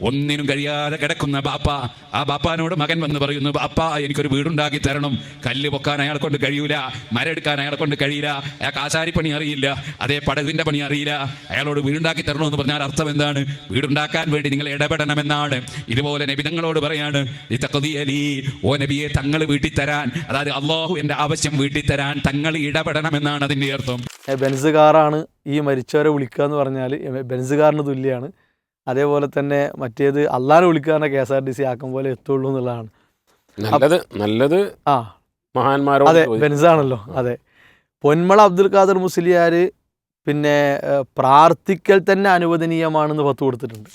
ഒന്നിനും കഴിയാതെ കിടക്കുന്ന ബാപ്പ. ആ ബാപ്പാനോട് മകൻ വന്ന് പറയുന്നു ബാപ്പ എനിക്കൊരു വീടുണ്ടാക്കി തരണം. കല്ല് പൊക്കാൻ അയാളെ കൊണ്ട് കഴിയൂല മരം എടുക്കാൻ അയാളെ കൊണ്ട് കഴിയില്ല അയാൾക്ക് ആശാരിപ്പണി അറിയില്ല അതേ പടകിന്റെ പണി അറിയില്ല. അയാളോട് വീടുണ്ടാക്കി തരണം എന്ന് പറഞ്ഞാൽ അർത്ഥം എന്താണ്? വീടുണ്ടാക്കാൻ വേണ്ടി നിങ്ങൾ ഇടപെടണമെന്നാണ്. ഇതുപോലെ നബിതങ്ങളോട് പറയാണ് ഓ നബിയെ തങ്ങൾ വീട്ടിൽ തരാൻ അതായത് അള്ളാഹു എന്റെ ആവശ്യം വീട്ടിൽ തരാൻ തങ്ങൾ ഇടപെടണമെന്നാണ് അതിന്റെ അർത്ഥം. ബെൻസ് കാറാണ് ഈ മരിച്ചവരെ വിളിക്കുക എന്ന് പറഞ്ഞാൽ ബെൻസ് കാറിന് തുല്യമാണ് അതേപോലെ തന്നെ മറ്റേത് അള്ളാനെ വിളിക്കാതെ K S R T C ആക്കും പോലെ എത്തുള്ളൂ എന്നുള്ളതാണ്. നല്ലത് നല്ലത് ആ. മഹാന്മാരോ അതെ ബെൻസാണല്ലോ അതെ. പൊന്മള അബ്ദുൽ ഖാദർ മുസ്ലിയാർ പിന്നെ പ്രാർത്ഥിക്കൽ തന്നെ അനുവദനീയമാണെന്ന് പത്ത് കൊടുത്തിട്ടുണ്ട്.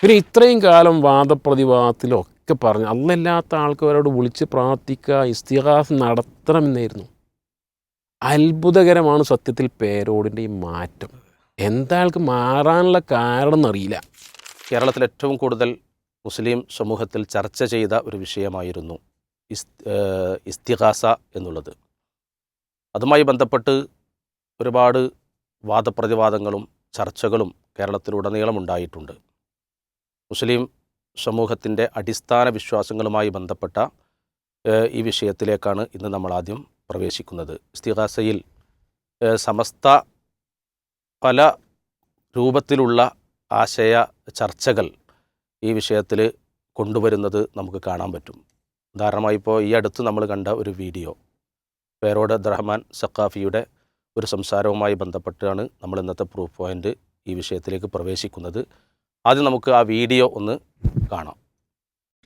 പിന്നെ ഇത്രയും കാലം വാദപ്രതിവാദത്തിലൊക്കെ പറഞ്ഞു അല്ലല്ലാത്ത ആൾക്കാരോട് വിളിച്ച് പ്രാർത്ഥിക്കുക ഇസ്തിഹാസ് നടത്തണമെന്നായിരുന്നു. അത്ഭുതകരമാണ് സത്യത്തിൽ പേരോടിന്റെ ഈ മാറ്റം. എന്താ ആൾക്ക് മാറാനുള്ള കാരണം എന്നറിയില്ല കേരളത്തിൽ ഏറ്റവും കൂടുതൽ മുസ്ലിം സമൂഹത്തിൽ ചർച്ച ചെയ്ത ഒരു വിഷയമായിരുന്നു ഇസ് ഇസ്തിഹാസ എന്നുള്ളത്. അതുമായി ബന്ധപ്പെട്ട് ഒരുപാട് വാദപ്രതിവാദങ്ങളും ചർച്ചകളും കേരളത്തിലുടനീളം ഉണ്ടായിട്ടുണ്ട് മുസ്ലിം സമൂഹത്തിന്റെ അടിസ്ഥാന വിശ്വാസങ്ങളുമായി ബന്ധപ്പെട്ട ഈ വിഷയത്തിലേക്കാണ് ഇന്ന് നമ്മൾ ആദ്യം പ്രവേശിക്കുന്നത് ഇസ്തിഹാസയിൽ സമസ്ത പല രൂപത്തിലുള്ള ആശയ ചർച്ചകൾ ഈ വിഷയത്തിൽ കൊണ്ടുവരുന്നത് നമുക്ക് കാണാൻ പറ്റും. ഉദാഹരണമായി ഇപ്പോൾ ഈ അടുത്ത് നമ്മൾ കണ്ട ഒരു വീഡിയോ. പേരോട് അബ്ദുറഹ്മാൻ സക്കാഫിയുടെ ഒരു സംസാരവുമായി ബന്ധപ്പെട്ടാണ് നമ്മൾ ഇന്നത്തെ പ്രൂഫ് പോയിന്റ് ഈ വിഷയത്തിലേക്ക് പ്രവേശിക്കുന്നത്. ആദ്യം നമുക്ക് ആ വീഡിയോ ഒന്ന് കാണാം.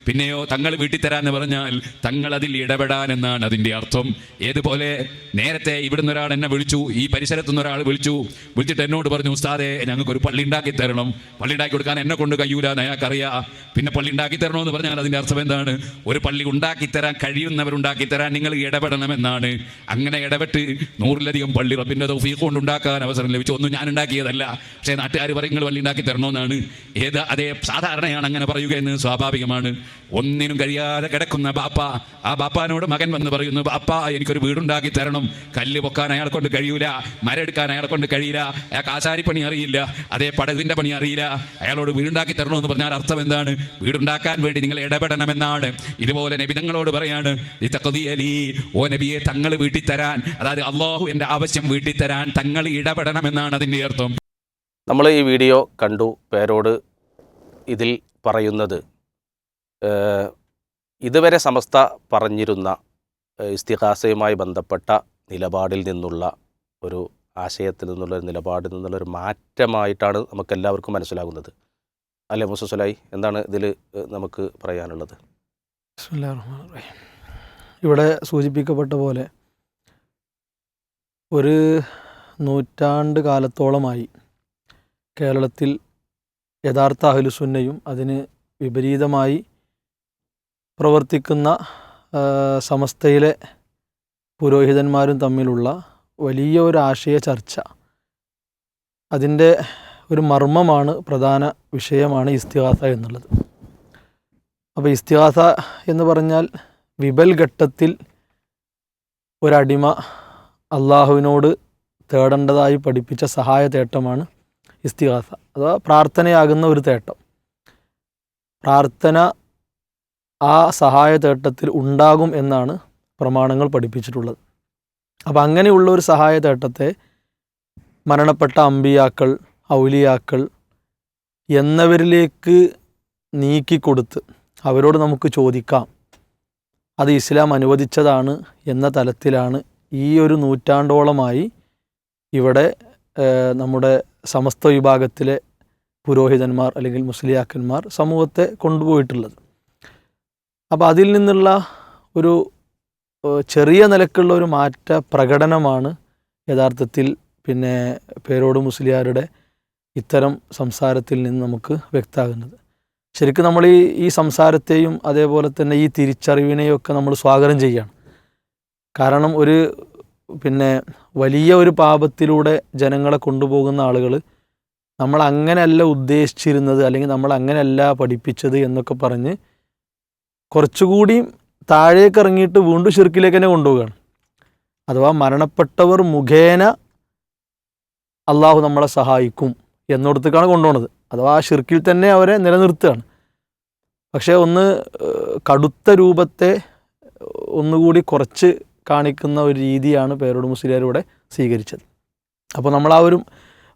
പിന്നെയോ തങ്ങൾ വീട്ടിൽ തരാന്ന് പറഞ്ഞാൽ തങ്ങൾ അതിൽ ഇടപെടാൻ എന്നാണ് അതിന്റെ അർത്ഥം. ഏതുപോലെ നേരത്തെ ഇവിടുന്ന് ഒരാൾ എന്നെ വിളിച്ചു ഈ പരിസരത്തുനിന്ന് ഒരാൾ വിളിച്ചു. വിളിച്ചിട്ട് എന്നോട് പറഞ്ഞു ഉസ്താദെ ഞങ്ങൾക്ക് ഒരു പള്ളി ഉണ്ടാക്കി തരണം. പള്ളി ഉണ്ടാക്കി കൊടുക്കാൻ എന്നെ കൊണ്ട് കഴിയൂല അയാൾക്കറിയാ. പിന്നെ പള്ളി ഉണ്ടാക്കി എന്ന് പറഞ്ഞാൽ അതിന്റെ അർത്ഥം എന്താണ്? ഒരു പള്ളി ഉണ്ടാക്കി തരാൻ കഴിയുന്നവരുണ്ടാക്കി തരാൻ നിങ്ങൾ ഇടപെടണമെന്നാണ്. അങ്ങനെ ഇടപെട്ട് നൂറിലധികം പള്ളി റബ്ബിന്റെ തൗഫീഖ് കൊണ്ട് ഉണ്ടാക്കാൻ അവസരം ലഭിച്ചു. ഒന്നും ഞാൻ ഉണ്ടാക്കിയതല്ല. പക്ഷേ നാട്ടുകാർ പറയും നിങ്ങൾ പള്ളി ഉണ്ടാക്കി തരണമെന്നാണ് ഏത് അതേ സാധാരണയാണ് അങ്ങനെ പറയുക എന്ന് സ്വാഭാവികമാണ്. ഒന്നിനും കഴിയാതെ കിടക്കുന്ന ബാപ്പ. ആ ബാപ്പാനോട് മകൻ വന്ന് പറയുന്നു ബാപ്പ എനിക്കൊരു വീടുണ്ടാക്കി തരണം. കല്ല് പൊക്കാൻ അയാളെ കൊണ്ട് കഴിയൂല മര എടുക്കാൻ അയാളെ കൊണ്ട് കഴിയില്ല അയാൾക്ക് ആശാരിപ്പണി അറിയില്ല അതേ പടകിന്റെ പണി അറിയില്ല. അയാളോട് വീടുണ്ടാക്കി തരണമെന്ന് പറഞ്ഞാൽ അർത്ഥം എന്താണ്? വീടുണ്ടാക്കാൻ വേണ്ടി നിങ്ങൾ ഇടപെടണമെന്നാണ്. ഇതുപോലെ നബിതങ്ങളോട് പറയാണ് ഓ നബിയെ തങ്ങൾ വീട്ടിൽ തരാൻ അതായത് അള്ളാഹു എന്റെ ആവശ്യം വീട്ടിൽ തരാൻ തങ്ങൾ ഇടപെടണമെന്നാണ് അതിന്റെ അർത്ഥം. നമ്മൾ ഈ വീഡിയോ കണ്ടു പേരോട് ഇതിൽ പറയുന്നത്. ഇതുവരെ സമസ്ത പറഞ്ഞിരുന്ന ഇസ്തിഹാസയുമായി ബന്ധപ്പെട്ട നിലപാടിൽ നിന്നുള്ള ഒരു ആശയത്തിൽ നിന്നുള്ള ഒരു നിലപാടിൽ നിന്നുള്ള ഒരു മാറ്റമായിട്ടാണ് നമുക്കെല്ലാവർക്കും മനസ്സിലാകുന്നത്. അല്ലെ മുസസുലായി എന്താണ് ഇതിൽ നമുക്ക് പറയാനുള്ളത്. ഇവിടെ സൂചിപ്പിക്കപ്പെട്ട പോലെ ഒരു നൂറ്റാണ്ട് കാലത്തോളമായി കേരളത്തിൽ യഥാർത്ഥ അഹലുസുന്നയും അതിന് വിപരീതമായി പ്രവർത്തിക്കുന്ന സമസ്തയിലെ പുരോഹിതന്മാരും തമ്മിലുള്ള വലിയ ഒരു ആശയ ചർച്ച. അതിന്റെ ഒരു മർമ്മമാണ് പ്രധാന വിഷയമാണ് ഇസ്തിഹാസ എന്നുള്ളത്. അപ്പോൾ ഇസ്തിഹാസ എന്ന് പറഞ്ഞാൽ വിപൽ ഘട്ടത്തിൽ ഒരടിമ അള്ളാഹുവിനോട് തേടേണ്ടതായി പഠിപ്പിച്ച സഹായ തേട്ടമാണ് ഇസ്തിഹാസ. അഥവാ പ്രാർത്ഥനയാകുന്ന ഒരു തേട്ടം. പ്രാർത്ഥന ആ സഹായ തേട്ടത്തിൽ ഉണ്ടാകും എന്നാണ് പ്രമാണങ്ങൾ പഠിപ്പിച്ചിട്ടുള്ളത്. അപ്പം അങ്ങനെയുള്ള ഒരു സഹായ തേട്ടത്തെ മരണപ്പെട്ട അമ്പിയാക്കൾ ഔലിയാക്കൾ എന്നവരിലേക്ക് നീക്കിക്കൊടുത്ത് അവരോട് നമുക്ക് ചോദിക്കാം. അത് ഇസ്ലാം അനുവദിച്ചതാണ് എന്ന തലത്തിലാണ് ഈ ഒരു നൂറ്റാണ്ടോളമായി ഇവിടെ നമ്മുടെ സമസ്ത വിഭാഗത്തിലെ പുരോഹിതന്മാർ അല്ലെങ്കിൽ മുസ്ലിയാക്കന്മാർ സമൂഹത്തെ കൊണ്ടുപോയിട്ടുള്ളത്. അപ്പോൾ അതിൽ നിന്നുള്ള ഒരു ചെറിയ നിലക്കുള്ള ഒരു മാറ്റ പ്രകടനമാണ് യഥാർത്ഥത്തിൽ പിന്നെ പേരോട് മുസ്ലിയാരുടെ ഇത്തരം സംസാരത്തിൽ നിന്ന് നമുക്ക് വ്യക്തമാകുന്നത്. ശരിക്കും നമ്മൾ ഈ ഈ സംസാരത്തെയും അതേപോലെ തന്നെ ഈ തിരിച്ചറിവിനെയും ഒക്കെ നമ്മൾ സ്വാഗതം ചെയ്യണം കാരണം ഒരു പിന്നെ വലിയ ഒരു പാപത്തിലൂടെ ജനങ്ങളെ കൊണ്ടുപോകുന്ന ആളുകൾ നമ്മൾ അങ്ങനെയല്ല ഉദ്ദേശിച്ചിരുന്നത് അല്ലെങ്കിൽ നമ്മൾ അങ്ങനെയല്ല പഠിപ്പിച്ചത് എന്നൊക്കെ പറഞ്ഞ് കുറച്ചുകൂടി താഴേക്ക് ഇറങ്ങിയിട്ട് വീണ്ടും ഷിർക്കിലേക്ക് തന്നെ കൊണ്ടുപോവുകയാണ്. അഥവാ മരണപ്പെട്ടവർ മുഖേന അള്ളാഹു നമ്മളെ സഹായിക്കും എന്നിടത്തേക്കാണ് കൊണ്ടുപോകുന്നത് അഥവാ ആ ഷിർക്കിൽ തന്നെ അവരെ നിലനിർത്തുകയാണ്. പക്ഷേ ഒന്ന് കടുത്ത രൂപത്തെ ഒന്നുകൂടി കുറച്ച് കാണിക്കുന്ന ഒരു രീതിയാണ് പേരോട് മുസ്ലിയാരിവിടെ സ്വീകരിച്ചത്. അപ്പോൾ നമ്മൾ ആ ഒരു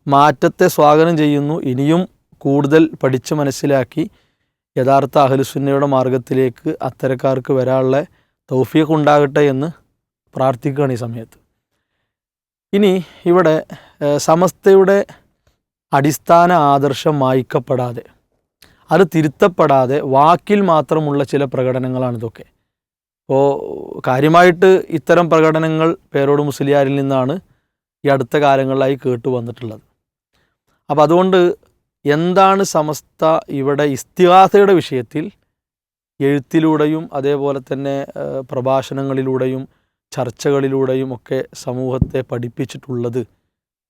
മാറ്റത്തെ സ്വാഗതം ചെയ്യുന്നു. ഇനിയും കൂടുതൽ പഠിച്ച് മനസ്സിലാക്കി യഥാർത്ഥ അഹലുസുന്നയുടെ മാർഗത്തിലേക്ക് അത്തരക്കാർക്ക് വരാനുള്ള തൗഫീഖ് ഉണ്ടാകട്ടെ എന്ന് പ്രാർത്ഥിക്കുകയാണ് ഈ സമയത്ത്. ഇനി ഇവിടെ സമസ്തയുടെ അടിസ്ഥാന ആദർശം മായ്ക്കപ്പെടാതെ അത് തിരുത്തപ്പെടാതെ വാക്കിൽ മാത്രമുള്ള ചില പ്രകടനങ്ങളാണ് ഇതൊക്കെ. അപ്പോൾ കാര്യമായിട്ട് ഇത്തരം പ്രകടനങ്ങൾ പേരോട് മുസ്ലിയാരിൽ നിന്നാണ് ഈ അടുത്ത കാലങ്ങളിലായി കേട്ടു വന്നിട്ടുള്ളത്. അപ്പോൾ അതുകൊണ്ട് എന്താണ് സമസ്ത ഇവിടെ ഇസ്തിഹാസയുടെ വിഷയത്തിൽ? എഴുത്തിലൂടെയും അതേപോലെ തന്നെ പ്രഭാഷണങ്ങളിലൂടെയും ചർച്ചകളിലൂടെയും ഒക്കെ സമൂഹത്തെ പഠിപ്പിച്ചിട്ടുള്ളത്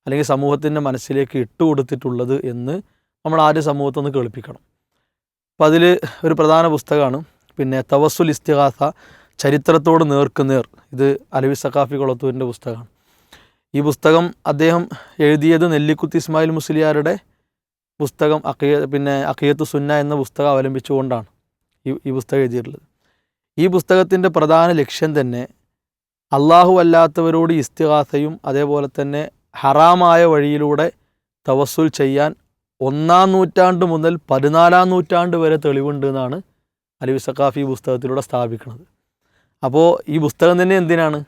അല്ലെങ്കിൽ സമൂഹത്തിന്റെ മനസ്സിലേക്ക് ഇട്ടുകൊടുത്തിട്ടുള്ളത് എന്ന് നമ്മൾ ആദ്യം സമൂഹത്തെ ഒന്ന് കേൾപ്പിക്കണം. അപ്പോൾ അതിൽ ഒരു പ്രധാന പുസ്തകമാണ്. പിന്നെ തവസുൽ ഇസ്തിഹാസ ചരിത്രത്തോട് നേർക്കുനേർ. ഇത് അലവി സഖാഫി കൊളത്തൂരിന്റെ പുസ്തകമാണ്. ഈ പുസ്തകം അദ്ദേഹം എഴുതിയത് നെല്ലിക്കുത്തി ഇസ്മായിൽ മുസ്ലിയാരുടെ പുസ്തകം അക്കിയ പിന്നെ അക്കിയത്ത് സുന്ന എന്ന പുസ്തകം അവലംബിച്ചുകൊണ്ടാണ് ഈ ഈ പുസ്തകം എഴുതിയിട്ടുള്ളത്. ഈ പുസ്തകത്തിന്റെ പ്രധാന ലക്ഷ്യം തന്നെ അള്ളാഹു അല്ലാത്തവരോട് ഇസ്തിഹാസയും അതേപോലെ തന്നെ ഹറാമായ വഴിയിലൂടെ തവസുൽ ചെയ്യാൻ ഒന്നാം നൂറ്റാണ്ട് മുതൽ പതിനാലാം നൂറ്റാണ്ട് വരെ തെളിവുണ്ട് എന്നാണ് അലവി സക്കാഫി ഈ പുസ്തകത്തിലൂടെ സ്ഥാപിക്കുന്നത്. അപ്പോൾ ഈ പുസ്തകം തന്നെ എന്തിനാണ്?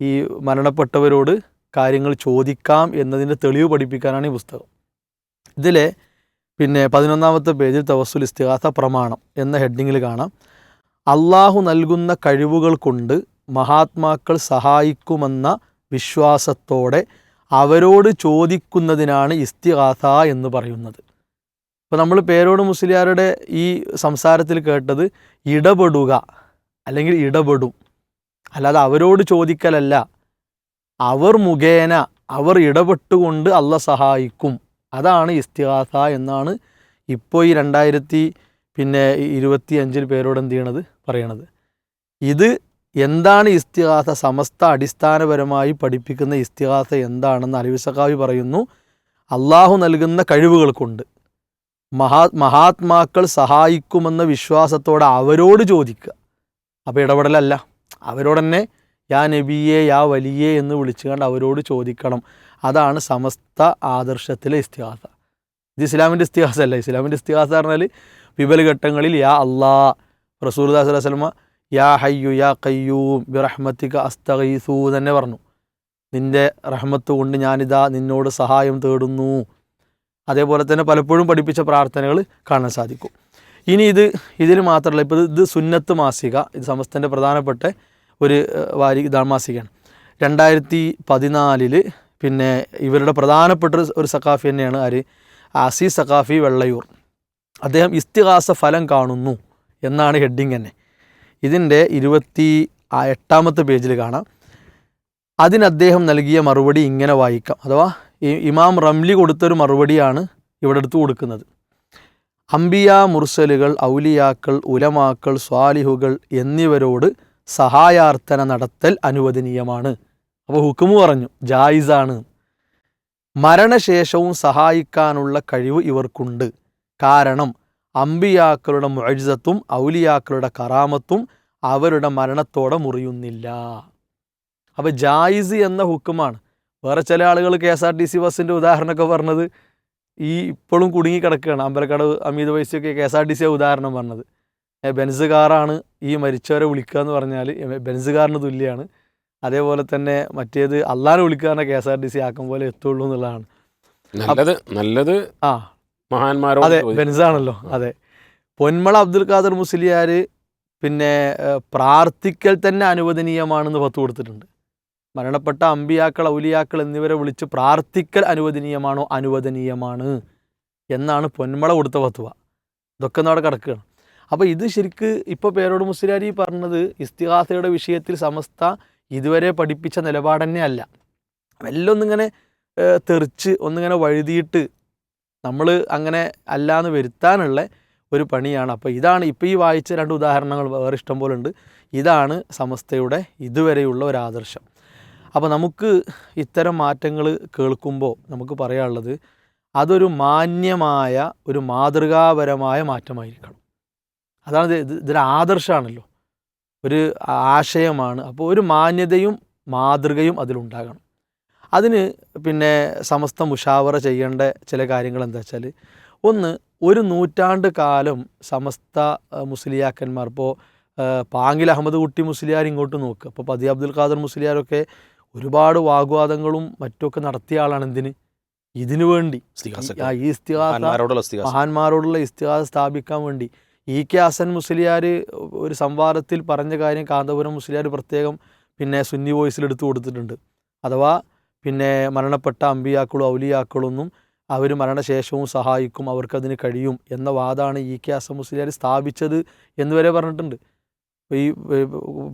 ഈ മരണപ്പെട്ടവരോട് കാര്യങ്ങൾ ചോദിക്കാം എന്നതിന്റെ തെളിവ് പഠിപ്പിക്കാനാണ് ഈ പുസ്തകം. ഇതിലെ പിന്നെ പതിനൊന്നാമത്തെ പേജിൽ തവസുൽ ഇസ്തിഹാസ പ്രമാണം എന്ന ഹെഡിങ്ങിൽ കാണാം. അള്ളാഹു നൽകുന്ന കഴിവുകൾ കൊണ്ട് മഹാത്മാക്കൾ സഹായിക്കുമെന്ന വിശ്വാസത്തോടെ അവരോട് ചോദിക്കുന്നതിനാണ് ഇസ്തിഹാസ എന്ന് പറയുന്നത്. ഇപ്പോൾ നമ്മൾ പേരോട് മുസ്ലിയാരുടെ ഈ സംസാരത്തിൽ കേട്ടത് ഇടപെടുക അല്ലെങ്കിൽ ഇടപെടും. അല്ലാതെ അവരോട് ചോദിക്കലല്ല. അവർ മുഖേന അവർ ഇടപെട്ടുകൊണ്ട് അല്ല സഹായിക്കും. അതാണ് ഇസ്തിഹാസ എന്നാണ് ഇപ്പോൾ ഈ രണ്ടായിരത്തി പിന്നെ ഇരുപത്തി അഞ്ചിൽ പേരോട് എന്ത് ചെയ്യണത് പറയണത്. ഇത് എന്താണ് ഇസ്തിഹാസ സമസ്ത അടിസ്ഥാനപരമായി പഠിപ്പിക്കുന്ന ഇസ്തിഹാസ എന്താണെന്ന് അലിവിസഖാവി പറയുന്നു. അള്ളാഹു നൽകുന്ന കഴിവുകൾ കൊണ്ട് മഹാ മഹാത്മാക്കൾ സഹായിക്കുമെന്ന വിശ്വാസത്തോടെ അവരോട് ചോദിക്കുക. അപ്പോൾ ഇടപെടലല്ല. അവരോട് തന്നെ യാ നബിയെ യാ വലിയേ എന്ന് വിളിച്ചുകൊണ്ട് അവരോട് ചോദിക്കണം. അതാണ് സമസ്ത ആദർശത്തിലെ ഇസ്തിഹാസ. ഇത് ഇസ്ലാമിന്റെ ഇസ്തിഹാസ അല്ല ഇസ്ലാമിന്റെ ഇസ്തിഹാസ പറഞ്ഞാൽ വിപല ഘട്ടങ്ങളിൽ യാ അള്ളാ റസൂൽ വസ്ലമ യാ ഹയ്യു യാ കയ്യൂം ബിറഹ്മത്തിക അസ്തഗീസു തന്നെ പറഞ്ഞു. നിന്റെ റഹ്മത്ത് കൊണ്ട് ഞാനിതാ നിന്നോട് സഹായം തേടുന്നു. അതേപോലെ തന്നെ പലപ്പോഴും പഠിപ്പിച്ച പ്രാർത്ഥനകൾ കാണാൻ സാധിക്കും. ഇനി ഇത് ഇതിൽ മാത്രമല്ല ഇപ്പോൾ ഇത് സുന്നത്ത് മാസിക ഇത് സമസ്തന്റെ പ്രധാനപ്പെട്ട ഒരു വാരി ഇതാണ് മാസികയാണ്. രണ്ടായിരത്തി പതിനാലിൽ പിന്നെ ഇവരുടെ പ്രധാനപ്പെട്ട ഒരു- സഖാഫി തന്നെയാണ് ആര്? ആസി സഖാഫി വെള്ളയൂർ. അദ്ദേഹം ഇസ്തിഹാസ ഫലം കാണുന്നു എന്നാണ് ഹെഡിങ് തന്നെ. ഇതിന്റെ ഇരുപത്തി എട്ടാമത്തെ പേജിൽ കാണാം. അതിന് അദ്ദേഹം നൽകിയ മറുപടി ഇങ്ങനെ വായിക്കാം. അഥവാ ഇമാം റംലി കൊടുത്തൊരു മറുപടിയാണ് ഇവിടെ എടുത്തു കൊടുക്കുന്നത്. അംബിയ മുർസലുകൾ ഔലിയാക്കൾ ഉലമാക്കൾ സ്വാലിഹുകൾ എന്നിവരോട് സഹായാർത്ഥന നടത്തൽ അനുവദനീയമാണ്. അപ്പോൾ ഹുക്കുമു പറഞ്ഞു ജായിസാണ്. മരണശേഷവും സഹായിക്കാനുള്ള കഴിവ് ഇവർക്കുണ്ട്. കാരണം അമ്പിയാക്കളുടെ മുഴജത്തും ഔലിയാക്കളുടെ കറാമത്തും അവരുടെ മരണത്തോടെ മുറിയുന്നില്ല. അപ്പോൾ ജായിസ് എന്ന ഹുക്കുമാണ്. വേറെ ചില ആളുകൾ K S R T C ബസ്സിന്റെ ഉദാഹരണമൊക്കെ പറഞ്ഞത്. ഈ ഇപ്പോഴും കുടുങ്ങി കിടക്കുകയാണ് Ambalakkadavu Amit വൈസിയൊക്കെ K S R T C ഉദാഹരണം പറഞ്ഞത്. ബെൻസ് കാറാണ് ഈ മരിച്ചവരെ വിളിക്കുക എന്ന് പറഞ്ഞാൽ ബെൻസ് കാറിന് തുല്യമാണ് അതേപോലെ തന്നെ മറ്റേത് അള്ളാനെ വിളിക്കാറിനെ K S R T C ആക്കും പോലെ എത്തുള്ളൂ എന്നുള്ളതാണ്. നല്ലത് നല്ലത് ആ. മഹാന്മാരോട് അതെ. ബെൻസാണല്ലോ. അതെ. പൊന്മള അബ്ദുൽ ഖാദർ മുസ്ലിയാർ പിന്നെ പ്രാർത്ഥിക്കൽ തന്നെ അനുവദനീയമാണെന്ന് പത്ത് കൊടുത്തിട്ടുണ്ട്. മരണപ്പെട്ട അമ്പിയാക്കൾ ഔലിയാക്കൾ എന്നിവരെ വിളിച്ച് പ്രാർത്ഥിക്കൽ അനുവദനീയമാണോ? അനുവദനീയമാണ്. എന്നാണ് പൊന്മള കൊടുത്ത പത്തുവ ഇതൊക്കെ അവിടെ കിടക്കുകയാണ്. അപ്പോൾ ഇത് ശരിക്ക് ഇപ്പോൾ പേരോട് മുസ്ലിയാരി പറഞ്ഞത് ഇസ്തിഹാസയുടെ വിഷയത്തിൽ സമസ്ത ഇതുവരെ പഠിപ്പിച്ച നിലപാട് തന്നെ അല്ല വല്ലൊന്നിങ്ങനെ തെറിച്ച് ഒന്നിങ്ങനെ വഴുതിയിട്ട് നമ്മൾ അങ്ങനെ അല്ലാന്ന് വരുത്താനുള്ള ഒരു പണിയാണ്. അപ്പോൾ ഇതാണ് ഇപ്പോൾ ഈ വായിച്ച രണ്ട് ഉദാഹരണങ്ങൾ വേറെ ഇഷ്ടം പോലെ ഉണ്ട്. ഇതാണ് സമസ്തയുടെ ഇതുവരെയുള്ള ഒരു ആദർശം. അപ്പോൾ നമുക്ക് ഇത്തരം മാറ്റങ്ങൾ കേൾക്കുമ്പോൾ നമുക്ക് പറയാനുള്ളത് അതൊരു മാന്യമായ ഒരു മാതൃകാപരമായ മാറ്റമായിരിക്കണം. അതാണ് ഇത് ഇതൊരു ആദർശമാണല്ലോ ഒരു ആശയമാണ്. അപ്പോൾ ഒരു മാന്യതയും മാതൃകയും അതിലുണ്ടാകണം. അതിന് പിന്നെ സമസ്ത മുഷാവറ ചെയ്യേണ്ട ചില കാര്യങ്ങൾ എന്താ വെച്ചാൽ ഒന്ന് ഒരു നൂറ്റാണ്ട് കാലം സമസ്ത മുസ്ലിയാക്കന്മാർ ഇപ്പോൾ പാങ്കിൽ അഹമ്മദ് കുട്ടി മുസ്ലിയാർ ഇങ്ങോട്ട് നോക്കുക. അപ്പോൾ പതി അബ്ദുൽ ഖാദർ മുസ്ലിയാരൊക്കെ ഒരുപാട് വാഗ്വാദങ്ങളും മറ്റുമൊക്കെ നടത്തിയ ആളാണ് എന്തിന്? ഇതിനു വേണ്ടി. ഈ ഇസ്തിഹാസ. മഹാന്മാരോടുള്ള ഇസ്തിഹാസ സ്ഥാപിക്കാൻ വേണ്ടി. ഇ കെ ഹസൻ മുസ്ലിയാർ ഒരു സംവാദത്തിൽ പറഞ്ഞ കാര്യം കാന്തപുരം മുസ്ലിയാർ പ്രത്യേകം പിന്നെ സുന്നി വോയിസിൽ എടുത്തു കൊടുത്തിട്ടുണ്ട്. അഥവാ പിന്നെ മരണപ്പെട്ട അമ്പിയാക്കളും ഔലിയാക്കളൊന്നും അവർ മരണശേഷവും സഹായിക്കും അവർക്കതിന് കഴിയും എന്ന വാദമാണ് ഇ കെ ഹസൻ മുസ്ലിയാർ സ്ഥാപിച്ചത് എന്ന് വരെ പറഞ്ഞിട്ടുണ്ട്. ഈ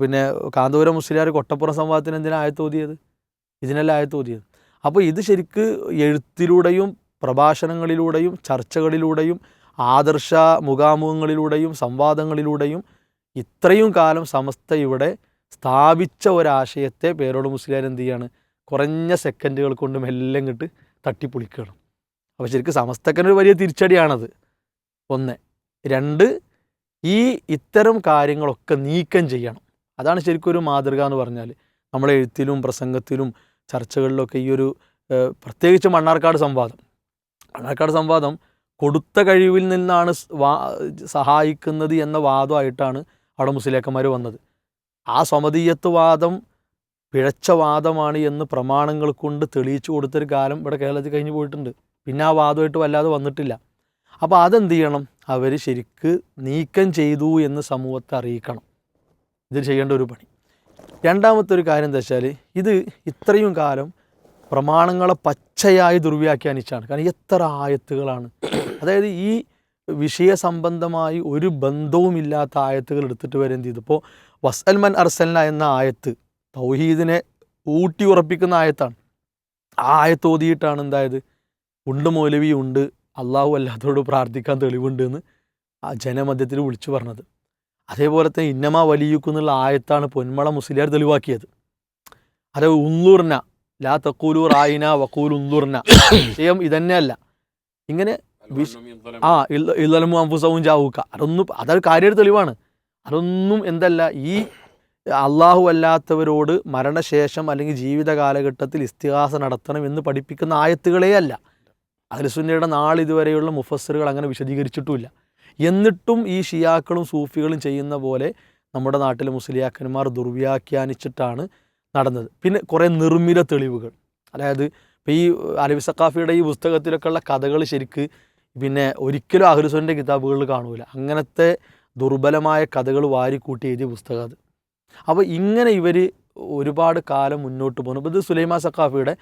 പിന്നെ കാന്തപുരം മുസ്ലിയാർ കൊട്ടപ്പുറം സംവാദത്തിന് എന്തിനാ ആയത്തോതിയത്? ഇതിനല്ല ആയത്തോതിയത്? അപ്പോൾ ഇത് ശരിക്ക് എഴുത്തിലൂടെയും പ്രഭാഷണങ്ങളിലൂടെയും ചർച്ചകളിലൂടെയും ആദർശ മുഖാമുഖങ്ങളിലൂടെയും സംവാദങ്ങളിലൂടെയും ഇത്രയും കാലം സമസ്ത ഇവിടെ സ്ഥാപിച്ച ഒരാശയത്തെ പേരോട് മുസ്ലിം എന്ത് ചെയ്യാണ്? കുറഞ്ഞ സെക്കൻഡുകൾ കൊണ്ട് മെല്ലെ ഇങ്ങോട്ട് തട്ടിപ്പൊളിക്കണം അപ്പോൾ ശരിക്കും സമസ്തക്കനൊരു വലിയ തിരിച്ചടിയാണത്. ഒന്ന്. രണ്ട് ഈ ഇത്തരം കാര്യങ്ങളൊക്കെ നീക്കം ചെയ്യണം. അതാണ് ശരിക്കും ഒരു മാതൃക എന്ന് പറഞ്ഞാൽ. നമ്മളെ എഴുത്തിലും പ്രസംഗത്തിലും ചർച്ചകളിലൊക്കെ ഈ ഒരു പ്രത്യേകിച്ച് മണ്ണാർക്കാട് സംവാദം. മണ്ണാർക്കാട് സംവാദം കൊടുത്ത കഴിവിൽ നിന്നാണ് സഹായിക്കുന്നത് എന്ന വാദമായിട്ടാണ് അവിടെ മുസ്ലിയാക്കന്മാർ വന്നത്. ആ സ്വമതീയത്വ വാദം പിഴച്ച വാദമാണ് എന്ന് പ്രമാണങ്ങൾ കൊണ്ട് തെളിയിച്ചു കൊടുത്തൊരു കാലം ഇവിടെ കേരളത്തിൽ കഴിഞ്ഞു പോയിട്ടുണ്ട്. പിന്നെ ആ വാദമായിട്ട് വല്ലാതെ വന്നിട്ടില്ല. അപ്പോൾ അതെന്ത് ചെയ്യണം? അവർ ശരിക്ക് നീക്കം ചെയ്തു എന്ന് സമൂഹത്തെ അറിയിക്കണം. ഇത് ചെയ്യേണ്ട ഒരു പണി. രണ്ടാമത്തെ ഒരു കാര്യം എന്താ വെച്ചാൽ ഇത് ഇത്രയും കാലം പ്രമാണങ്ങളെ പച്ചയായി ദുർവ്യാഖ്യാനിച്ചാണ് കാരണം എത്ര ആയത്തുകളാണ്. അതായത് ഈ വിഷയ സംബന്ധമായി ഒരു ബന്ധവുമില്ലാത്ത ആയത്തുകൾ എടുത്തിട്ട് വരെ എന്ത് ചെയ്തു? ഇപ്പോൾ വസൽമൻ അർസൽന എന്ന ആയത്ത് തൗഹീദിനെ ഊട്ടി ഉറപ്പിക്കുന്ന ആയത്താണ്. ആ ആയത്ത് ഓതിയിട്ടാണ് എന്തായത്? ഉണ്ട് മൗലവി ഉണ്ട്. അള്ളാഹു അല്ലാത്തവരോട് പ്രാർത്ഥിക്കാൻ തെളിവുണ്ട് എന്ന് ആ ജനമധ്യത്തിൽ വിളിച്ചു പറഞ്ഞത്. അതേപോലെ തന്നെ ഇന്നമ വലിയുക്കുന്നുള്ള ആയത്താണ് പൊന്മള മുസ്ലിയാർ തെളിവാക്കിയത്. അതേ ഉള്ളൂർന ലാ തക്കൂലു റായിന ഉള്ളൂർന വിഷയം ഇതന്നെയല്ല. ഇങ്ങനെ ആ ഇല്ലലമു അംഫുസവും ജാവൂക്ക. അതൊന്നും അതൊരു കാര്യമൊരു തെളിവാണ്. അതൊന്നും എന്തല്ല ഈ അള്ളാഹു അല്ലാത്തവരോട് മരണശേഷം അല്ലെങ്കിൽ ജീവിത കാലഘട്ടത്തിൽ ഇസ്തിഹാസ നടത്തണം എന്ന് പഠിപ്പിക്കുന്ന ആയത്തുകളേ അല്ല അഹ്ലുസുന്നയുടെ നാളിതുവരെയുള്ള മുഫസ്സിറുകൾ അങ്ങനെ വിശദീകരിച്ചിട്ടുമില്ല. എന്നിട്ടും ഈ ഷിയാക്കളും സൂഫികളും ചെയ്യുന്ന പോലെ നമ്മുടെ നാട്ടിലെ മുസ്ലിയാക്കന്മാർ ദുർവ്യാഖ്യാനിച്ചിട്ടാണ് നടന്നത്. പിന്നെ കുറേ നിർമ്മിത തെളിവുകൾ. അതായത് ഇപ്പോൾ ഈ അലവി സക്കാഫിയുടെ ഈ പുസ്തകത്തിലൊക്കെ ഉള്ള കഥകൾ ശരിക്ക് പിന്നെ ഒരിക്കലും അഹ്ലുസുന്റെ കിതാബുകളിൽ കാണൂല. അങ്ങനത്തെ ദുർബലമായ കഥകൾ വാരിക്കൂട്ടി എഴുതിയ പുസ്തകം അത്. അപ്പോൾ ഇങ്ങനെ ഇവർ ഒരുപാട് കാലം മുന്നോട്ട് പോകുന്നു ഇത് സുലൈമാ സക്കാഫിയുടെ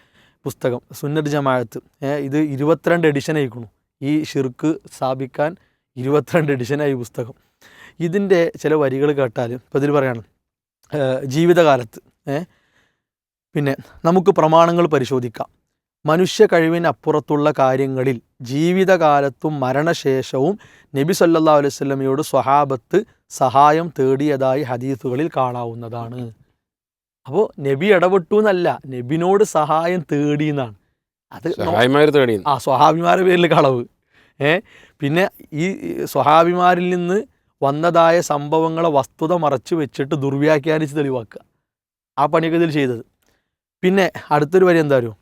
പുസ്തകം സുന്നത് ജമാഅത്ത്. ഇത് ഇരുപത്തിരണ്ട് എഡിഷൻ ആയിക്കണു. ഈ ഷിർക്ക് സ്ഥാപിക്കാൻ ഇരുപത്തിരണ്ട് എഡിഷനായി പുസ്തകം. ഇതിന്റെ ചില വരികൾ കേട്ടാൽ ഇപ്പോൾ ഇതിൽ പറയാണ് ജീവിതകാലത്ത് ഏ, പിന്നെ നമുക്ക് പ്രമാണങ്ങൾ പരിശോധിക്കാം. മനുഷ്യ കഴിവിനപ്പുറത്തുള്ള കാര്യങ്ങളിൽ ജീവിതകാലത്തും മരണശേഷവും നബി സല്ലാ അലൈഹി വസല്ലമയോട് സ്വഹാബത്ത് സഹായം തേടിയതായി ഹദീസുകളിൽ കാണാവുന്നതാണ്. അപ്പോൾ നബി ഇടപെട്ടു എന്നല്ല നബിനോട് സഹായം തേടി എന്നാണ്. അത് ആ സ്വഹാബിമാരുടെ പേരിൽ കളവ്. ഏ പിന്നെ ഈ സ്വഹാബിമാരിൽ നിന്ന് വന്നതായ സംഭവങ്ങളെ വസ്തുത മറച്ചു വെച്ചിട്ട് ദുർവ്യാഖ്യാനിച്ച് തെളിവാക്കുക. ആ പണിയൊക്കെ ഇതിൽ ചെയ്തത്. പിന്നെ അടുത്തൊരു വരി എന്താ അറിയോ?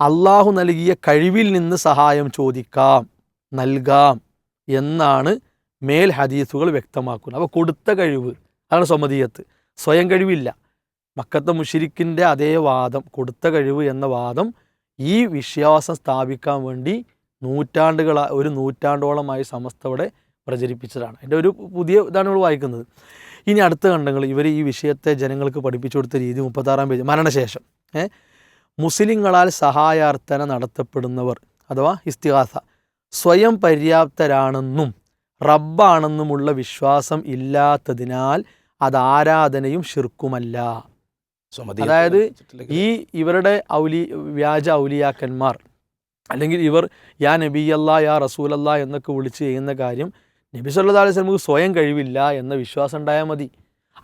അള്ളാഹു നൽകിയ കഴിവിൽ നിന്ന് സഹായം ചോദിക്കാം നൽകാം എന്നാണ് മേൽ ഹദീസുകൾ വ്യക്തമാക്കുന്നത്. അപ്പോൾ കൊടുത്ത കഴിവ് അതാണ് സ്വമതീയത്ത്. സ്വയം കഴിവില്ല. മക്കത്തെ മുഷിരിക്കിന്റെ അതേ വാദം കൊടുത്ത കഴിവ് എന്ന വാദം ഈ വിശ്വാസം സ്ഥാപിക്കാൻ വേണ്ടി നൂറ്റാണ്ടുകള ഒരു നൂറ്റാണ്ടോളമായി സമസ്ത ഇവിടെ പ്രചരിപ്പിച്ചതാണ്. എന്റെ ഒരു പുതിയ ഇതാണ് നമ്മൾ വായിക്കുന്നത്. ഇനി അടുത്ത ഖണ്ഡങ്ങൾ ഇവർ ഈ വിഷയത്തെ ജനങ്ങൾക്ക് പഠിപ്പിച്ചു കൊടുത്ത രീതി മുപ്പത്താറാം പേജ് മരണശേഷം. മുസ്ലിങ്ങളാൽ സഹായാർത്ഥന നടത്തപ്പെടുന്നവർ അഥവാ ഇസ്തിഹാസ സ്വയം പര്യാപ്തരാണെന്നും റബ്ബാണെന്നുമുള്ള വിശ്വാസം ഇല്ലാത്തതിനാൽ അത് ആരാധനയും ശിർക്കുമല്ല. അതായത് ഈ ഇവരുടെ ഔലി വ്യാജ ഔലിയാക്കന്മാർ അല്ലെങ്കിൽ ഇവർ യാ നബിയല്ല യാ റസൂലല്ല എന്നൊക്കെ വിളിച്ച് ചെയ്യുന്ന കാര്യം നബി സല്ലാ അലൈഹി സ്വലമുക്ക് സ്വയം കഴിവില്ല എന്ന വിശ്വാസം ഉണ്ടായാൽ മതി.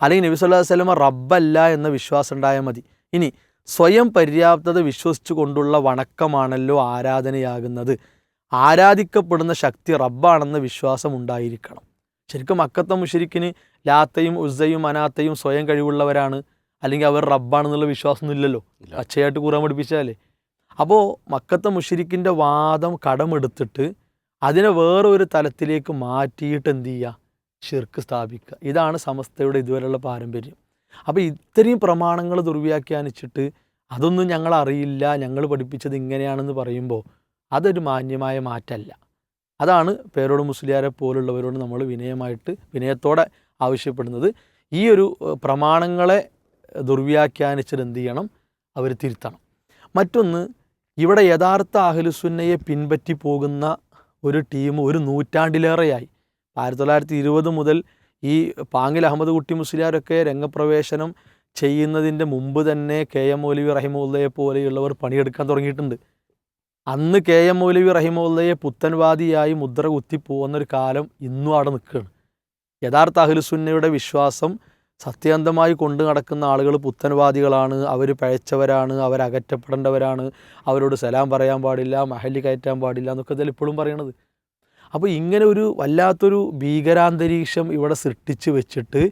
അല്ലെങ്കിൽ നബി സല്ലാ വല്ലമ റബ്ബല്ല എന്ന വിശ്വാസം ഉണ്ടായാൽ മതി. ഇനി സ്വയം പര്യാപ്തത വിശ്വസിച്ചു കൊണ്ടുള്ള വണക്കമാണല്ലോ ആരാധനയാകുന്നത്. ആരാധിക്കപ്പെടുന്ന ശക്തി റബ്ബാണെന്ന വിശ്വാസം ഉണ്ടായിരിക്കണം ശരിക്കും അക്കത്തെ മുഷരിക്കിന് ലാത്തയും ഉസ്സയും അനാത്തയും സ്വയം കഴിവുള്ളവരാണ്. അല്ലെങ്കിൽ അവർ റബ്ബാണെന്നുള്ള വിശ്വാസമൊന്നും ഇല്ലല്ലോ ഇല്ല. അച്ചയായിട്ട് കൂറാൻ പഠിപ്പിച്ചാലേ. അപ്പോൾ മക്കത്തെ മുഷരിക്കിന്റെ വാദം കടമെടുത്തിട്ട് അതിനെ വേറെ ഒരു തലത്തിലേക്ക് മാറ്റിയിട്ട് എന്ത് ചെയ്യുക? ഷിർക്ക് സ്ഥാപിക്കുക. ഇതാണ് സമസ്തയുടെ ഇതുവരെയുള്ള പാരമ്പര്യം. അപ്പോൾ ഇത്രയും പ്രമാണങ്ങൾ ദുർവ്യാഖ്യാനിച്ചിട്ട് അതൊന്നും ഞങ്ങൾ അറിയില്ല ഞങ്ങൾ പഠിപ്പിച്ചത് ഇങ്ങനെയാണെന്ന് പറയുമ്പോൾ അതൊരു മാന്യമായ മാറ്റമല്ല അതാണ് പേരോട് മുസ്ലിയാരെ പോലുള്ളവരോട് നമ്മൾ വിനയമായിട്ട് വിനയത്തോടെ ആവശ്യപ്പെടുന്നത്. ഈ ഒരു പ്രമാണങ്ങളെ ദുർവ്യാഖ്യാനിച്ചത് എന്ത് ചെയ്യണം? അവർ തിരുത്തണം. മറ്റൊന്ന് ഇവിടെ യഥാർത്ഥ അഹ്ലുസുന്നയെ പിൻപറ്റി പോകുന്ന ഒരു ടീം ഒരു നൂറ്റാണ്ടിലേറെയായി. ആയിരത്തി തൊള്ളായിരത്തി ഇരുപത് മുതൽ ഈ പാങ്ങിൽ അഹമ്മദ് കുട്ടി മുസ്ലിയാരൊക്കെ രംഗപ്രവേശനം ചെയ്യുന്നതിന്റെ മുമ്പ് തന്നെ കെ എം മൗലവി റഹിമുല്ലയെ പോലെയുള്ളവർ പണിയെടുക്കാൻ തുടങ്ങിയിട്ടുണ്ട്. അന്ന് കെ എം മൗലവി റഹിമുല്ലയെ പുത്തൻവാദിയായി മുദ്ര കുത്തി പോകുന്നൊരു കാലം ഇന്നും അവിടെ നിൽക്കുകയാണ്. യഥാർത്ഥ അഹ്ലുസുന്നയുടെ വിശ്വാസം സത്യാന്തമായി കൊണ്ടു നടക്കുന്ന ആളുകൾ പുത്തൻവാദികളാണ് അവർ പഴച്ചവരാണ് അവരകറ്റപ്പെടേണ്ടവരാണ് അവരോട് സലാം പറയാൻ പാടില്ല മഹലി കയറ്റാൻ പാടില്ല എന്നൊക്കെ ഇതിൽ ഇപ്പോഴും പറയണത്. അപ്പോൾ ഇങ്ങനെ ഒരു വല്ലാത്തൊരു ഭീകരാന്തരീക്ഷം ഇവിടെ സൃഷ്ടിച്ച് വെച്ചിട്ട്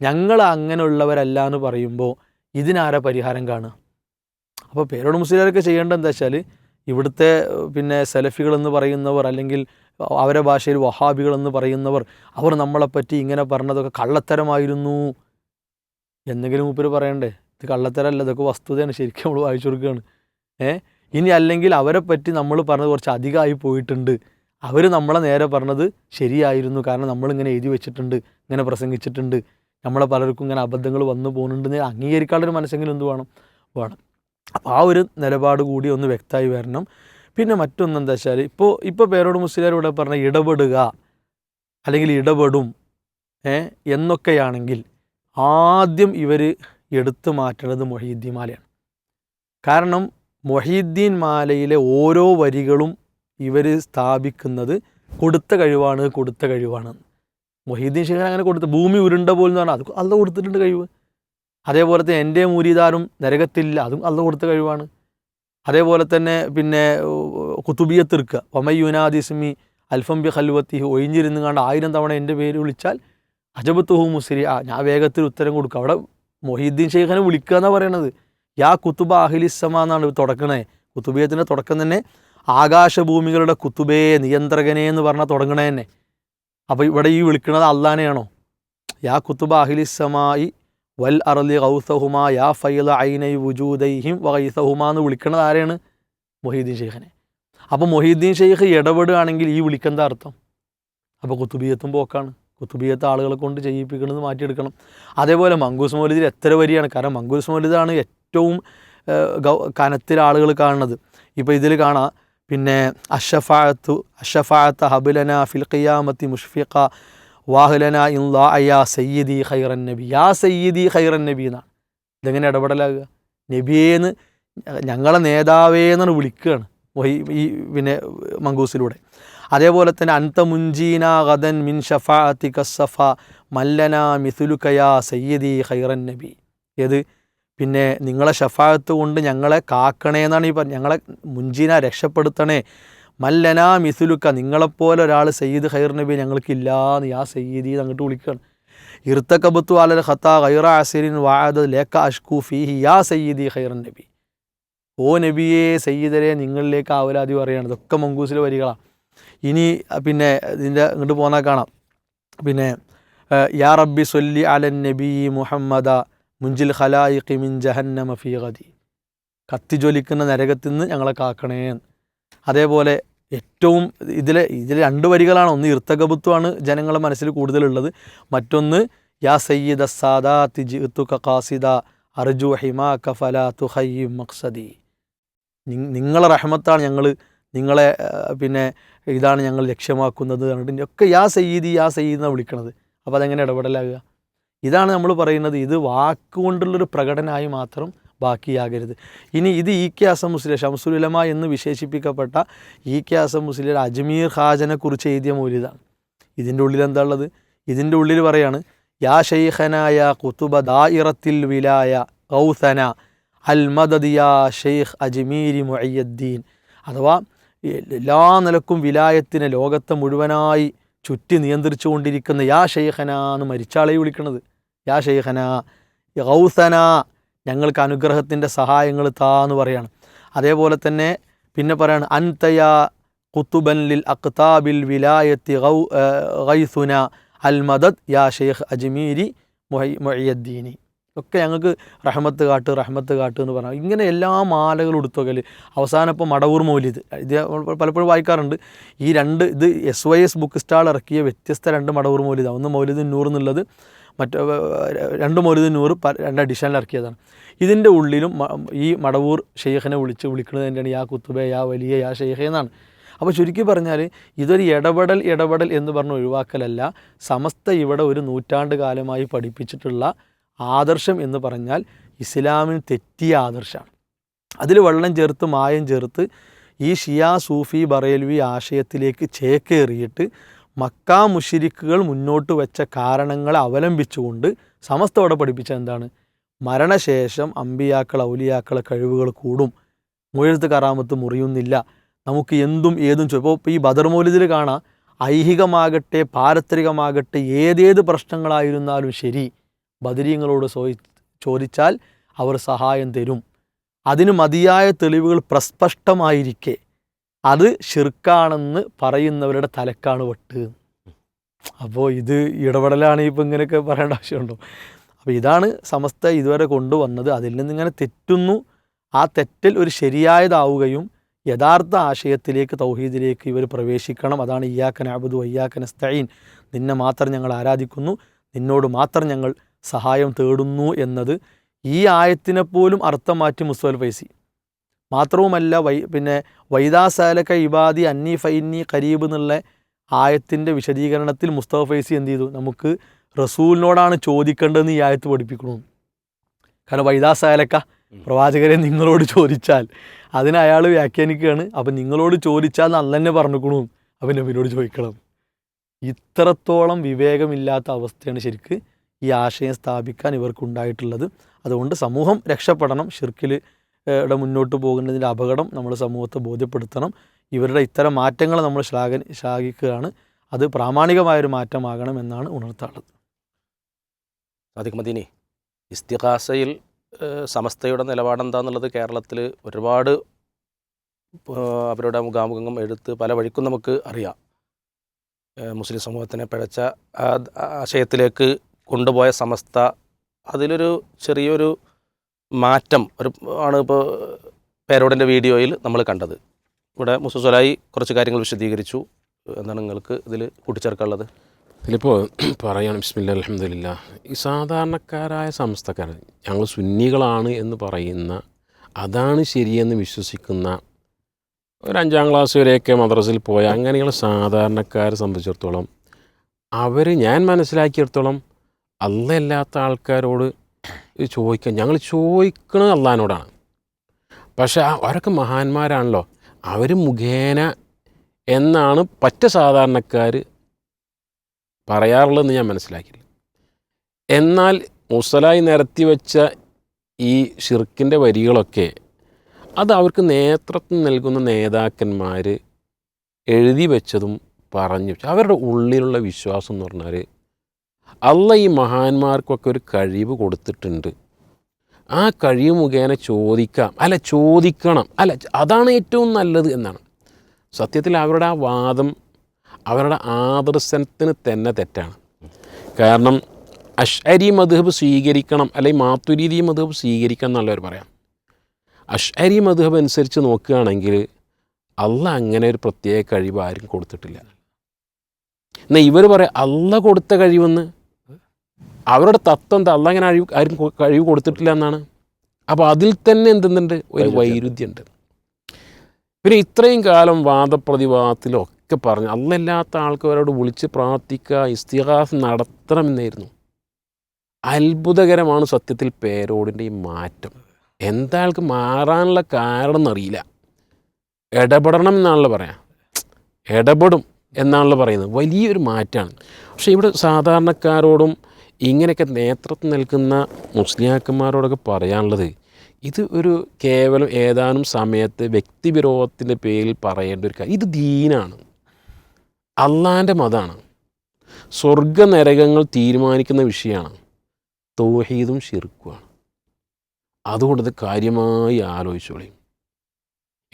ഞങ്ങൾ അങ്ങനെയുള്ളവരല്ല എന്ന് പറയുമ്പോൾ ഇതിനാരാ പരിഹാരം കാണുക? അപ്പോൾ പേരോട് മുസ്ലിമാരൊക്കെ ചെയ്യേണ്ടത് എന്താ വെച്ചാൽ ഇവിടുത്തെ പിന്നെ സെലഫികൾ എന്ന് പറയുന്നവർ അല്ലെങ്കിൽ അവരെ ഭാഷയിൽ വഹാബികൾ എന്ന് പറയുന്നവർ അവർ നമ്മളെപ്പറ്റി ഇങ്ങനെ പറഞ്ഞതൊക്കെ കള്ളത്തരമായിരുന്നു. എന്തെങ്കിലും മൂപ്പർ പറയണ്ടേ? ഇത് കള്ളത്തരമല്ല ഇതൊക്കെ വസ്തുതയാണ് ശരിക്കും നമ്മൾ വായിച്ചു കൊടുക്കുകയാണ് ഏ? ഇനി അല്ലെങ്കിൽ അവരെ പറ്റി നമ്മൾ പറഞ്ഞത് കുറച്ച് അധികമായി പോയിട്ടുണ്ട്. അവർ നമ്മളെ നേരെ പറഞ്ഞത് ശരിയായിരുന്നു. കാരണം നമ്മളിങ്ങനെ എഴുതി വെച്ചിട്ടുണ്ട് ഇങ്ങനെ പ്രസംഗിച്ചിട്ടുണ്ട്. നമ്മളെ പലർക്കും ഇങ്ങനെ അബദ്ധങ്ങൾ വന്നു പോകുന്നുണ്ടെന്ന് അംഗീകരിക്കാനുള്ളൊരു മനസ്സെങ്കിലും എന്ത് വേണം? വേണം. അപ്പോൾ ആ ഒരു നിലപാട് കൂടി ഒന്ന് വ്യക്തമായി വരണം. പിന്നെ മറ്റൊന്ന് എന്താ വെച്ചാൽ ഇപ്പോൾ ഇപ്പോൾ പേരോട് മുസ്ലിം ഇവിടെ പറഞ്ഞ ഇടപെടുക അല്ലെങ്കിൽ ഇടപെടും എന്നൊക്കെയാണെങ്കിൽ ആദ്യം ഇവർ എടുത്തു മാറ്റേണ്ടത് മൊഹീദ്ദീൻ മാലയാണ്. കാരണം മൊഹീദ്ദീൻ മാലയിലെ ഓരോ വരികളും ഇവർ സ്ഥാപിക്കുന്നത് കൊടുത്ത കഴിവാണ് കൊടുത്ത കഴിവാണ്. മൊഹീദ്ദീൻ ഷെയ്ഖിന് അങ്ങനെ കൊടുത്ത ഭൂമി ഉരുണ്ട പോലെന്ന് പറഞ്ഞാൽ അത് അല്ല കൊടുത്തിട്ടുണ്ട് കഴിവ്. അതേപോലെ തന്നെ എന്റെ മൂരിദാരും നരകത്തില്ല അതും അല്ല കൊടുത്ത കഴിവാണ്. അതേപോലെ തന്നെ പിന്നെ കുത്തുബിയത്തിർക്കുക ഒമയുനാദിസ്മി അൽഫം ബി ഖൽവത്തി ഒഴിഞ്ഞിരുന്ന് കണ്ട് ആയിരം തവണ എന്റെ പേര് വിളിച്ചാൽ അജബത്തുഹു മുസ്രി ആ ഞാൻ വേഗത്തിൽ ഉത്തരം കൊടുക്കുക അവിടെ മൊഹീദ്ദീൻ ഷെയ്ഖിനെ വിളിക്കുക എന്നാണ് പറയണത്. യാ കുത്തുബ അഹിലിസമ എന്നാണ് തുടക്കണേ. കുത്തുബിയത്തിന്റെ തുടക്കം തന്നെ ആകാശഭൂമികളുടെ കുത്തുബേ നിയന്ത്രകനെ എന്ന് പറഞ്ഞാൽ തുടങ്ങണേ തന്നെ അപ്പോൾ ഇവിടെ ഈ വിളിക്കുന്നത് അള്ളാനെയാണോ? യാ കുത്തുബ അഹിലിസമായി വൽ അറലി ഗൗസഹുമ യാ ഫൈല ഐനൈ വുജൂദൈഹിം വൈസഹുമ എന്ന് വിളിക്കുന്നത് ആരെയാണ് മൊഹീദ്ദീൻ ഷെയ്ഖിനെ അപ്പോൾ മൊഹീദ്ദീൻ ഷെയ്ഖ് ഇടപെടുകയാണെങ്കിൽ ഈ വിളിക്കെന്താ അർത്ഥം? അപ്പോൾ കുത്തുബിയത്തും പോക്കാണ്. കുത്തുബിയത്ത് ആളുകളെ കൊണ്ട് ചെയ്യിപ്പിക്കുന്നത് മാറ്റിയെടുക്കണം. അതേപോലെ മങ്കൂസ് മൗലിദിൽ എത്ര വരിയാണ്? കാരണം മങ്കൂസ് മൗലിദാണ് ഏറ്റവും കനത്തിൽ ആളുകൾ കാണുന്നത്. ഇപ്പോൾ ഇതിൽ കാണാം പിന്നെ അഷഫാഴത്തു അഷഫാഴത്ത് ഹബുലന ഫിൽ ഖിയാമത്തി മുഷ്ഫിഖ വാഹുലന ഇല്ലാ അയ്യാ സയ്യിദി ഖൈറൻ നബി. യാ സയ്യിദി ഖൈറൻ നബി എന്നാണ്. ഇതെങ്ങനെ ഇടപെടലാകുക? നബിയേന്ന് ഞങ്ങളെ നേതാവേന്നാണ് വിളിക്കുകയാണ് ഈ പിന്നെ മങ്കൂസിലൂടെ. അതേപോലെ തന്നെ അന്ത മുൻജീന ഗദൻ മിൻ ഷഫാഅത്തി കസ്സഫ മല്ലന മിഥുലുക്കയാ സയ്യിദി ഖൈറൻ നബി. ഏത്? പിന്നെ നിങ്ങളെ ഷഫാഅത്ത് കൊണ്ട് ഞങ്ങളെ കാക്കണേ എന്നാണ് ഈ പറഞ്ഞത് ഞങ്ങളെ മുൻജീന രക്ഷപ്പെടുത്തണേ. മല്ലന മിസുലുക്ക നിങ്ങളെപ്പോലെ ഒരാൾ സയ്യിദ് ഖൈർ നബി ഞങ്ങൾക്കില്ലാന്ന് യാ സയ്യിദി എന്ന് അങ്ങോട്ട് വിളിക്കുകയാണ് ഇർത്തക്കബത്തു അലൽ ഖത്ത ഖൈറ അസിരിൻ വാദ ലേക്ക അഷ്കു ഫീഹി യാ സയ്യിദി ഖൈറൻ നബി. ഓ നബിയെ സയ്യിദരെ നിങ്ങളിലേക്ക് ആവലാതി പറയുകയാണ് ഇതൊക്കെ മങ്കൂസിലെ വരികളാണ്. ഇനി പിന്നെ ഇതിന്റെ ഇങ്ങോട്ട് പോന്നാൽ കാണാം. പിന്നെ യാ റബ്ബി സൊല്ലി അലൻ നബി മുഹമ്മദ മുഞ്ചിൽ ഖലായിഖി മിൻ ജഹന്നമ ഫീ കത്തിജ്വലിക്കുന്ന നരകത്തിൽ നിന്ന് ഞങ്ങളെ കാക്കണേ അതേപോലെ ഏറ്റവും ഇതിലെ ഇതിലെ രണ്ട് വരികളാണ്. ഒന്ന് ഇർത്തകബുത്വമാണ് ജനങ്ങളുടെ മനസ്സിൽ കൂടുതലുള്ളത്. മറ്റൊന്ന് യാ സയ്യിദ സാദാത്തി ജിത്തു കാസിദ അർജു ഹിമാ കഫല തുഹയ്യും മക്സദി നിങ്ങളെ റഹ്മത്താണ് ഞങ്ങൾ നിങ്ങളെ പിന്നെ ഇതാണ് ഞങ്ങൾ ലക്ഷ്യമാക്കുന്നത് എന്നിട്ട് ഒക്കെ യാ സയ്യിദി യാ സയ്യിദ് എന്നാണ് വിളിക്കണത്. അപ്പോൾ അതെങ്ങനെ ഇടപെടലാകുക ഇതാണ് നമ്മൾ പറയുന്നത് ഇത് വാക്കുകൊണ്ടുള്ളൊരു പ്രകടനമായി മാത്രം ബാക്കിയാകരുത്. ഇനി ഇത് ഇ കെ അസം മുസ്ലിം ഷംസുലുലമ എന്ന് വിശേഷിപ്പിക്കപ്പെട്ട ഇ കെ അസം മുസ്ലിം അജ്മീർ ഖാജനെ കുറിച്ച് എഴുതിയ മൗലിദാണ്. ഇതിന്റെ ഉള്ളിൽ എന്താ ഉള്ളത്? ഇതിന്റെ ഉള്ളിൽ പറയാണ് യാ ഷെയ്ഖനായ കുത്തുബ ദായിറത്തിൽ വിലായ ഔസന അൽ മദദിയാ ഷെയ്ഖ് അജ്മീരി മൊയ്യദ്ദീൻ അഥവാ എല്ലാ നിലക്കും വിലായത്തിനെ ലോകത്തെ മുഴുവനായി ചുറ്റി നിയന്ത്രിച്ചു കൊണ്ടിരിക്കുന്ന യാ ഷെയ്ഖന എന്ന് മരിച്ചാളെ വിളിക്കണത്. യാ ഷെയ്ഖന ഗൗസന ഞങ്ങൾക്ക് അനുഗ്രഹത്തിന്റെ സഹായങ്ങൾ താ എന്ന് പറയാണ്. അതേപോലെ തന്നെ പിന്നെ പറയാണ് അൻതയ കുത്തുബൻ ലിൽ അക്താബിൽ വിലായത്തി ഗൗ ഗൈസുന അൽ മദദ് യാ ഷെയ്ഖ് അജ്മീരി മൊഹി മൊയ്യദ്ദീനി ഒക്കെ ഞങ്ങൾക്ക് റഹ്മത്ത് കാട്ട് റഹ്മത്ത് കാട്ട് എന്ന് പറഞ്ഞു ഇങ്ങനെ എല്ലാ മാലകളും എടുത്തുവെക്കൽ അവസാനം ഇപ്പോൾ മടവൂർ മൗലിദ്. ഇത് പലപ്പോഴും വായിക്കാറുണ്ട്. ഈ രണ്ട് ഇത് S Y S book stall ഇറക്കിയ വ്യത്യസ്ത രണ്ട് മടവൂർ മൗലിദാണ് ഒന്ന് മൗലിദ് നൂർ എന്നുള്ളത്. മറ്റ് രണ്ട് മൗലിദ് നൂറ് രണ്ട് അഡീഷണൽ ഇറക്കിയതാണ്. ഇതിന്റെ ഉള്ളിലും ഈ മടവൂർ ഷെയ്ഖിനെ വിളിച്ച് വിളിക്കുന്നത് തന്നെയാണ് യാ കുത്തുബെ യാ വലിയ യാ ഷെയ്ഖ എന്നാണ്. അപ്പോൾ ചുരുക്കി പറഞ്ഞാൽ ഇതൊരു ഇടപെടൽ ഇടപെടൽ എന്ന് പറഞ്ഞ ഒഴിവാക്കലല്ല സമസ്ത ഇവിടെ ഒരു നൂറ്റാണ്ട് കാലമായി പഠിപ്പിച്ചിട്ടുള്ള ആദർശം എന്ന് പറഞ്ഞാൽ ഇസ്ലാമിന് തെറ്റിയ ആദർശമാണ്. അതിൽ വെള്ളം ചേർത്ത് മായം ചേർത്ത് ഈ ഷിയാ സൂഫി ബറേൽവി ആശയത്തിലേക്ക് ചേക്കേറിയിട്ട് മക്ക മുഷിരിക്കുകൾ മുന്നോട്ട് വെച്ച കാരണങ്ങളെ അവലംബിച്ചുകൊണ്ട് സമസ്ത അവിടെ പഠിപ്പിച്ച എന്താണ്? മരണശേഷം അമ്പിയാക്കൾ ഔലിയാക്കളെ കഴിവുകൾ കൂടും. മുഴുത്ത് കറാമത്ത് മുറിയുന്നില്ല. നമുക്ക് എന്തും ഏതും ചോ- ഇപ്പോൾ ഈ ബദർ മൗലിദിൽ കാണാം. ഐഹികമാകട്ടെ പാരത്രികമാകട്ടെ ഏതേത് പ്രശ്നങ്ങളായിരുന്നാലും ശരി ബദരീങ്ങളോട് ചോദിച്ചാൽ അവർ സഹായം തരും. അതിന് മതിയായ തെളിവുകൾ പ്രസ്പഷ്ടമായിരിക്കെ. അത് ഷിർക്കാണെന്ന് പറയുന്നവരുടെ തലക്കാണ് വെട്ട്. അപ്പോൾ ഇത് ഇടപെടലാണ് ഇപ്പോൾ ഇങ്ങനെയൊക്കെ പറയേണ്ട ആവശ്യമുണ്ടോ? അപ്പോൾ ഇതാണ് സമസ്ത ഇതുവരെ കൊണ്ടുവന്നത്. അതിൽ നിന്ന് ഇങ്ങനെ തെറ്റുന്നു. ആ തെറ്റൽ ഒരു ശരിയായതാവുകയും യഥാർത്ഥ ആശയത്തിലേക്ക് തൗഹീദിലേക്ക് ഇവർ പ്രവേശിക്കണം. അതാണ് ഇയാക്കൻ അബുദു അയ്യാക്കൻ സ്തൈൻ നിന്നെ മാത്രം ഞങ്ങൾ ആരാധിക്കുന്നു. നിന്നോട് മാത്രം ഞങ്ങൾ സഹായം തേടുന്നു എന്നത് ഈ ആയത്തിനെ പോലും അർത്ഥം മാറ്റി മുസ്വൽ ഫൈസി. മാത്രവുമല്ല വൈ പിന്നെ വൈദാസാലക്ക ഇബാദി അന്നി ഫൈന്നി കരീബ് എന്നുള്ള ആയത്തിന്റെ വിശദീകരണത്തിൽ മുസ്തഫ ഫൈസി എന്ത് ചെയ്തു? നമുക്ക് റസൂലിനോടാണ് ചോദിക്കേണ്ടതെന്ന് ഈ ആയത്ത് പഠിപ്പിക്കണം കാരണം വൈദാസാലക്ക പ്രവാചകരെ നിങ്ങളോട് ചോദിച്ചാൽ അതിന് അയാൾ വ്യാഖ്യാനിക്കുകയാണ്. അപ്പം നിങ്ങളോട് ചോദിച്ചാൽ അന്ന് തന്നെ പറഞ്ഞിക്കണു അപ്പം നബിനോട് ചോദിക്കണം. ഇത്രത്തോളം വിവേകമില്ലാത്ത അവസ്ഥയാണ് ശരിക്ക് ഈ ആശയം സ്ഥാപിക്കാൻ ഇവർക്കുണ്ടായിട്ടുള്ളത്. അതുകൊണ്ട് സമൂഹം രക്ഷപ്പെടണം. ഷിർക്കിൽ മുന്നോട്ട് പോകുന്നതിന്റെ അപകടം നമ്മൾ സമൂഹത്തെ ബോധ്യപ്പെടുത്തണം. ഇവരുടെ ഇത്തരം മാറ്റങ്ങൾ നമ്മൾ ശ്ലാഘ ശ്ലാഘിക്കുകയാണ്. അത് പ്രാമാണികമായൊരു മാറ്റമാകണം എന്നാണ് ഉണർത്താറുള്ളത് സാദിഖ് ഇസ്തിഹാസയിൽ സമസ്തയുടെ നിലപാടെന്താന്നുള്ളത് കേരളത്തിൽ ഒരുപാട് അവരുടെ മുഖാമുഖം എടുത്ത് പല വഴിക്കും നമുക്ക് അറിയാം. മുസ്ലിം സമൂഹത്തിനെ പിഴച്ച ആശയത്തിലേക്ക് കൊണ്ടുപോയ സമസ്ത അതിലൊരു ചെറിയൊരു മാറ്റം ഒരു ആണ് ഇപ്പോൾ പേരോടിന്റെ വീഡിയോയിൽ നമ്മൾ കണ്ടത്. ഇവിടെ മുസുസലായി കുറച്ച് കാര്യങ്ങൾ വിശദീകരിച്ചു. എന്താണ് നിങ്ങൾക്ക് ഇതിൽ കൂട്ടിച്ചേർക്കാനുള്ളത്? ഇതിലിപ്പോൾ പറയാണ് ബിസ്മില്ല അലഹമില്ല ഈ സാധാരണക്കാരായ സംസ്ഥക്കാർ ഞങ്ങൾ സുന്നികളാണ് എന്ന് പറയുന്ന അതാണ് ശരിയെന്ന് വിശ്വസിക്കുന്ന ഒരു അഞ്ചാം ക്ലാസ് വരെയൊക്കെ മദ്രസയിൽ പോയ അങ്ങനെയുള്ള സാധാരണക്കാരെ സംബന്ധിച്ചിടത്തോളം അവർ ഞാൻ മനസ്സിലാക്കിയിടത്തോളം അല്ലല്ലാത്ത ആൾക്കാരോട് ഇത് ചോദിക്കാൻ ഞങ്ങൾ ചോദിക്കുന്നത് അള്ളഹാനോടാണ്. പക്ഷേ അവരൊക്കെ മഹാന്മാരാണല്ലോ. അവർ മുഖേന എന്നാണ് പറ്റ സാധാരണക്കാർ പറയാറുള്ളതെന്ന് ഞാൻ മനസ്സിലാക്കിയില്ല. എന്നാൽ മുസലായി നിരത്തി വെച്ച ഈ ഷിർക്കിന്റെ വരികളൊക്കെ അത് അവർക്ക് നേതൃത്വം നൽകുന്ന നേതാക്കന്മാർ എഴുതി വെച്ചതും പറഞ്ഞു. അവരുടെ ഉള്ളിലുള്ള വിശ്വാസം എന്ന് പറഞ്ഞാൽ അല്ല ഈ മഹാന്മാർക്കൊക്കെ ഒരു കഴിവ് കൊടുത്തിട്ടുണ്ട്. ആ കഴിവ് മുഖേന ചോദിക്കാം. അല്ല ചോദിക്കണം. അല്ല അതാണ് ഏറ്റവും നല്ലത് എന്നാണ്. സത്യത്തിൽ അവരുടെ ആ വാദം അവരുടെ ആദർശനത്തിന് തന്നെ തെറ്റാണ്. കാരണം അഷ്അരി മധുഹബ് സ്വീകരിക്കണം അല്ലെങ്കിൽ മാത്തുരീതി മധുഹബ് സ്വീകരിക്കണം എന്നുള്ളവർ പറയാം. അഷ്അരി മധുഹബ് അനുസരിച്ച് നോക്കുകയാണെങ്കിൽ അല്ല അങ്ങനെ ഒരു പ്രത്യേക കഴിവ് ആരും കൊടുത്തിട്ടില്ല. എന്നാൽ ഇവർ പറയാം അല്ല കൊടുത്ത കഴിവെന്ന്? അവരുടെ തത്വം എന്താ? അല്ല അങ്ങനെ അഴിവ് ആരും കഴിവ് കൊടുത്തിട്ടില്ല എന്നാണ്. അപ്പോൾ അതിൽ തന്നെ എന്തെന്നുണ്ട് ഒരു വൈരുദ്ധ്യമുണ്ട്. പിന്നെ ഇത്രയും കാലം വാദപ്രതിവാദത്തിലൊക്കെ പറഞ്ഞു. അല്ലല്ലാത്ത ആൾക്കാരോട് വിളിച്ച് പ്രാർത്ഥിക്കുക ഇസ്തിഹാസ് നടത്തണമെന്നായിരുന്നു. അത്ഭുതകരമാണ് സത്യത്തിൽ പേരോടിന്റെ ഈ മാറ്റം. എന്താ ആൾക്ക് മാറാനുള്ള കാരണം എന്നറിയില്ല ഇടപെടണം എന്നാണല്ലോ പറയാം. ഇടപെടും എന്നാണല്ലോ പറയുന്നത്. വലിയൊരു മാറ്റമാണ്. പക്ഷേ ഇവിടെ സാധാരണക്കാരോടും ഇങ്ങനെയൊക്കെ നേതൃത്വം നിൽക്കുന്ന മുസ്ലിയാക്കന്മാരോടൊക്കെ പറയാനുള്ളത് ഇത് ഒരു കേവലം ഏതാനും സമയത്ത് വ്യക്തിവിരോധത്തിന്റെ പേരിൽ പറയേണ്ട ഒരു കാര്യം. ഇത് ദീനാണ്. അള്ളാന്റെ മതമാണ് സ്വർഗ നരകങ്ങൾ തീരുമാനിക്കുന്ന വിഷയമാണ്. തോഹീദും ഷിർക്കുമാണ് അതുകൊണ്ട് കാര്യമായി ആലോചിച്ചോളി.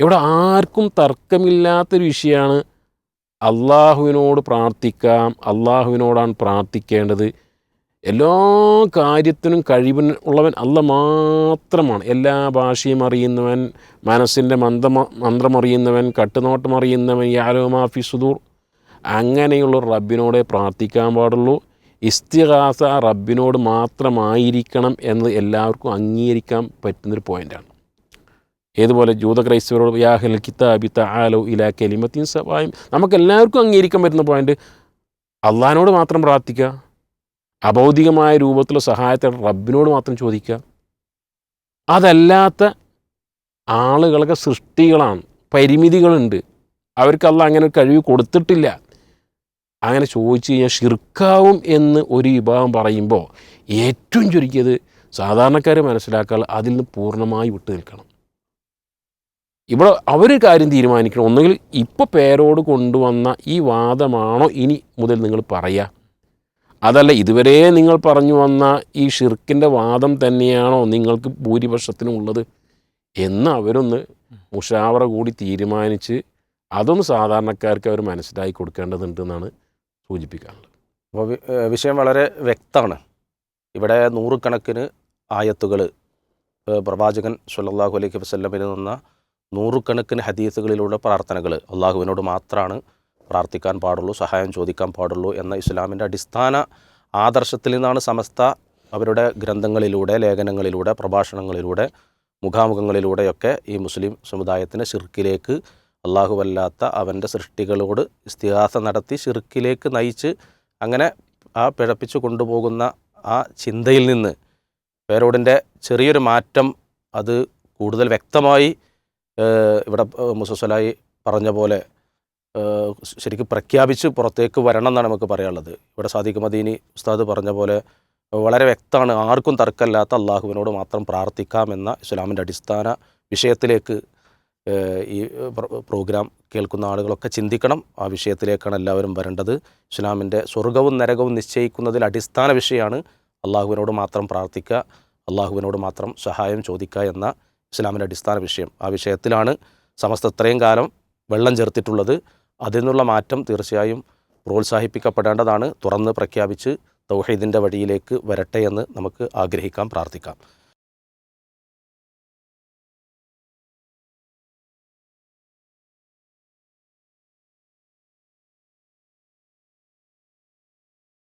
ഇവിടെ ആർക്കും തർക്കമില്ലാത്തൊരു വിഷയമാണ് അള്ളാഹുവിനോട് പ്രാർത്ഥിക്കാം അള്ളാഹുവിനോടാണ് പ്രാർത്ഥിക്കേണ്ടത്. എല്ലാ കാര്യത്തിനും കഴിവൻ ഉള്ളവൻ അല്ല മാത്രമാണ്. എല്ലാ ഭാഷയും അറിയുന്നവൻ മനസ്സിന്റെ മന്ത്ര മന്ത്രമറിയുന്നവൻ കട്ടുനോട്ടം അറിയുന്നവൻ യാരോ മാഫി സുദൂർ. അങ്ങനെയുള്ള റബ്ബിനോടെ പ്രാർത്ഥിക്കാൻ പാടുള്ളൂ. ഇസ്തിഹാസ റബ്ബിനോട് മാത്രമായിരിക്കണം എന്ന് എല്ലാവർക്കും അംഗീകരിക്കാൻ പറ്റുന്നൊരു പോയിന്റാണ് ഏതുപോലെ ജൂത ക്രൈസ്തവരോട് യാഹൽ കിതാബി താലോ ഇലാ കെലിമത്തിൻ സവായും. നമുക്ക് എല്ലാവർക്കും അംഗീകരിക്കാൻ പറ്റുന്ന പോയിന്റ് അള്ളഹാനോട് മാത്രം പ്രാർത്ഥിക്കുക. അഭൗതികമായ രൂപത്തിലുള്ള സഹായത്തെ റബ്ബിനോട് മാത്രം ചോദിക്കുക. അതല്ലാത്ത ആളുകളൊക്കെ സൃഷ്ടികളാണ് പരിമിതികളുണ്ട്. അവർക്ക് അങ്ങനെ കഴിവ് കൊടുത്തിട്ടില്ല. അങ്ങനെ ചോദിച്ചു കഴിഞ്ഞാൽ ഷിർക്കാവും എന്ന് ഒരു വിഭാഗം പറയുമ്പോൾ ഏറ്റവും ചുരുക്കിയത് സാധാരണക്കാർ മനസ്സിലാക്കാൻ അതിൽ നിന്ന് പൂർണമായി വിട്ടു നിൽക്കണം. ഇവിടെ അവർ കാര്യം തീരുമാനിക്കണം. ഒന്നുകിൽ ഇപ്പോൾ പേരോട് കൊണ്ടുവന്ന ഈ വാദമാണോ ഇനി മുതൽ നിങ്ങൾ പറയുക? അതല്ല ഇതുവരെ നിങ്ങൾ പറഞ്ഞു വന്ന ഈ ഷിർക്കിന്റെ വാദം തന്നെയാണോ നിങ്ങൾക്ക് ഭൂരിപക്ഷത്തിനും ഉള്ളത് എന്ന് അവരൊന്ന് മുഷാവറ കൂടി തീരുമാനിച്ച് അതൊന്ന് സാധാരണക്കാർക്ക് അവർ മനസ്സിലാക്കി കൊടുക്കേണ്ടതുണ്ടെന്നാണ് സൂചിപ്പിക്കാനുള്ളത്. അപ്പോൾ വിഷയം വളരെ വ്യക്തമാണ്. ഇവിടെ നൂറുകണക്കിന് ആയത്തുകൾ പ്രവാചകൻ സുല്ലാഹു അലൈഹി വസല്ലമിൽ നിന്ന നൂറുകണക്കിന് ഹദീസുകളിലൂടെ പ്രാർത്ഥനകൾ അള്ളാഹുവിനോട് മാത്രമാണ് പ്രാർത്ഥിക്കാൻ പാടുള്ളൂ സഹായം ചോദിക്കാൻ പാടുള്ളൂ എന്ന ഇസ്ലാമിന്റെ അടിസ്ഥാന ആദർശത്തിൽ നിന്നാണ് സമസ്ത അവരുടെ ഗ്രന്ഥങ്ങളിലൂടെ ലേഖനങ്ങളിലൂടെ പ്രഭാഷണങ്ങളിലൂടെ മുഖാമുഖങ്ങളിലൂടെയൊക്കെ ഈ മുസ്ലിം സമുദായത്തിനെ ഷിർക്കിലേക്ക് അള്ളാഹുവല്ലാത്ത അവന്റെ സൃഷ്ടികളോട് ഇസ്തിഹാസ നടത്തി ശിർക്കിലേക്ക് നയിച്ച് അങ്ങനെ ആ പിഴപ്പിച്ചു കൊണ്ടുപോകുന്ന ആ ചിന്തയിൽ നിന്ന് പേരോടിന്റെ ചെറിയൊരു മാറ്റം അത് കൂടുതൽ വ്യക്തമായി ഇവിടെ മുസസലായി പറഞ്ഞ പോലെ ശരിക്കും പ്രഖ്യാപിച്ച് പുറത്തേക്ക് വരണം എന്നാണ് നമുക്ക് പറയാനുള്ളത്. ഇവിടെ സാദിഖ് മദീനി ഉസ്താദ് പറഞ്ഞ പോലെ വളരെ വ്യക്തമാണ് ആർക്കും തർക്കമില്ലാത്ത അള്ളാഹുവിനോട് മാത്രം പ്രാർത്ഥിക്കാമെന്ന ഇസ്ലാമിന്റെ അടിസ്ഥാന വിഷയത്തിലേക്ക് ഈ പ്രോഗ്രാം കേൾക്കുന്ന ആളുകളൊക്കെ ചിന്തിക്കണം. ആ വിഷയത്തിലേക്കാണ് എല്ലാവരും വരേണ്ടത്. ഇസ്ലാമിന്റെ സ്വർഗവും നരകവും നിശ്ചയിക്കുന്നതിൽ അടിസ്ഥാന വിഷയമാണ് അള്ളാഹുവിനോട് മാത്രം പ്രാർത്ഥിക്കുക അള്ളാഹുവിനോട് മാത്രം സഹായം ചോദിക്കുക എന്ന ഇസ്ലാമിന്റെ അടിസ്ഥാന വിഷയം. ആ വിഷയത്തിലാണ് സമസ്ത ഇത്രയും കാലം വെള്ളം ചേർത്തിട്ടുള്ളത്. അതിൽ നിന്നുള്ള മാറ്റം തീർച്ചയായും പ്രോത്സാഹിപ്പിക്കപ്പെടേണ്ടതാണ്. തുറന്ന് പ്രഖ്യാപിച്ച് തൗഹീദിന്റെ വഴിയിലേക്ക് വരട്ടെ എന്ന് നമുക്ക് ആഗ്രഹിക്കാം പ്രാർത്ഥിക്കാം.